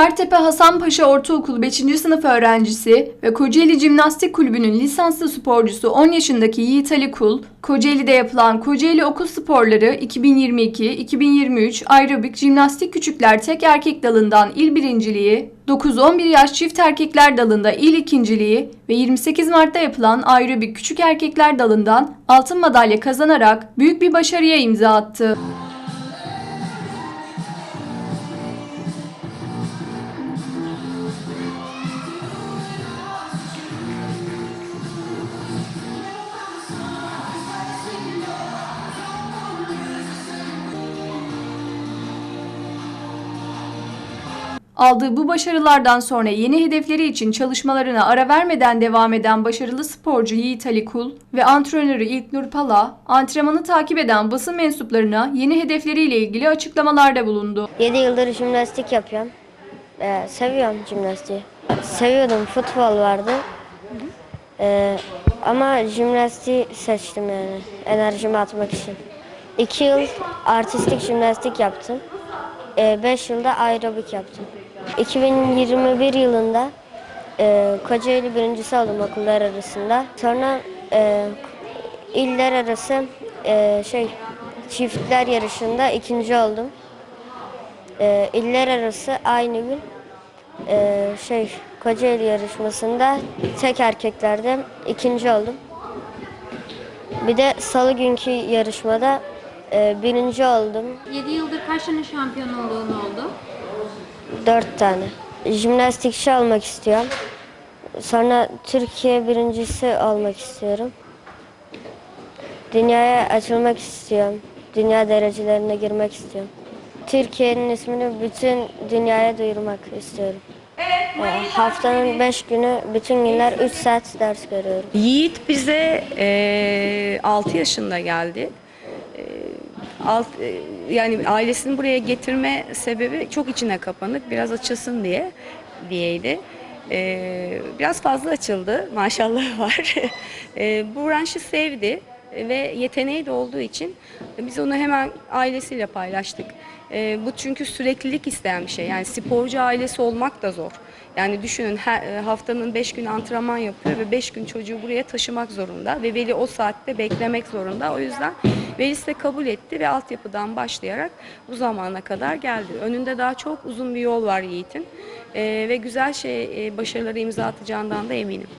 Kartepe Hasanpaşa Ortaokulu 5. sınıf öğrencisi ve Kocaeli Jimnastik Kulübü'nün lisanslı sporcusu 10 yaşındaki Yiğit Ali Kul, Kocaeli'de yapılan Kocaeli Okul Sporları 2022-2023 aerobik jimnastik küçükler tek erkek dalından il birinciliği, 9-11 yaş çift erkekler dalında il ikinciliği ve 28 Mart'ta yapılan aerobik küçük erkekler dalından altın madalya kazanarak büyük bir başarıya imza attı. Aldığı bu başarılardan sonra yeni hedefleri için çalışmalarına ara vermeden devam eden başarılı sporcu Yiğit Ali Kul ve antrenörü İlknur Pala, antrenmanı takip eden basın mensuplarına yeni hedefleriyle ilgili açıklamalarda bulundu. 7 yıldır jimnastik yapıyorum. Ee, seviyorum jimnastiği. Seviyordum, futbol vardı. Ee, ama jimnastiği seçtim yani enerjimi atmak için. 2 yıl artistik jimnastik yaptım. 5 yılda aerobik yaptım. 2021 yılında e, Kocaeli birincisi oldum okullar arasında. Sonra e, iller arası e, şey çiftler yarışında ikinci oldum. E, iller arası aynı gün e, şey Kocaeli yarışmasında tek erkeklerde ikinci oldum. Bir de salı günkü yarışmada e, birinci oldum. 7 yıldır kaç tane şampiyonluğun oldu? Dört tane. Jimnastikçi olmak istiyorum. Sonra Türkiye birincisi olmak istiyorum. Dünyaya açılmak istiyorum. Dünya derecelerine girmek istiyorum. Türkiye'nin ismini bütün dünyaya duyurmak istiyorum. Ee, Haftanın beş günü, bütün günler 3 saat ders görüyorum. Yiğit bize e, 6 yaşında geldi. Alt, e, yani ailesini buraya getirme sebebi çok içine kapanık, biraz açılsın diye diyeydi. E, biraz fazla açıldı, maşallah var. e, bu branşı sevdi ve yeteneği de olduğu için biz onu hemen ailesiyle paylaştık. E, bu çünkü süreklilik isteyen bir şey. Yani sporcu ailesi olmak da zor. Yani düşünün her, e, haftanın 5 gün antrenman yapıyor ve 5 gün çocuğu buraya taşımak zorunda ve veli o saatte beklemek zorunda. O yüzden velisi de kabul etti ve altyapıdan başlayarak bu zamana kadar geldi. Önünde daha çok uzun bir yol var Yiğit'in E, ve güzel şey e, başarıları imza atacağından da eminim.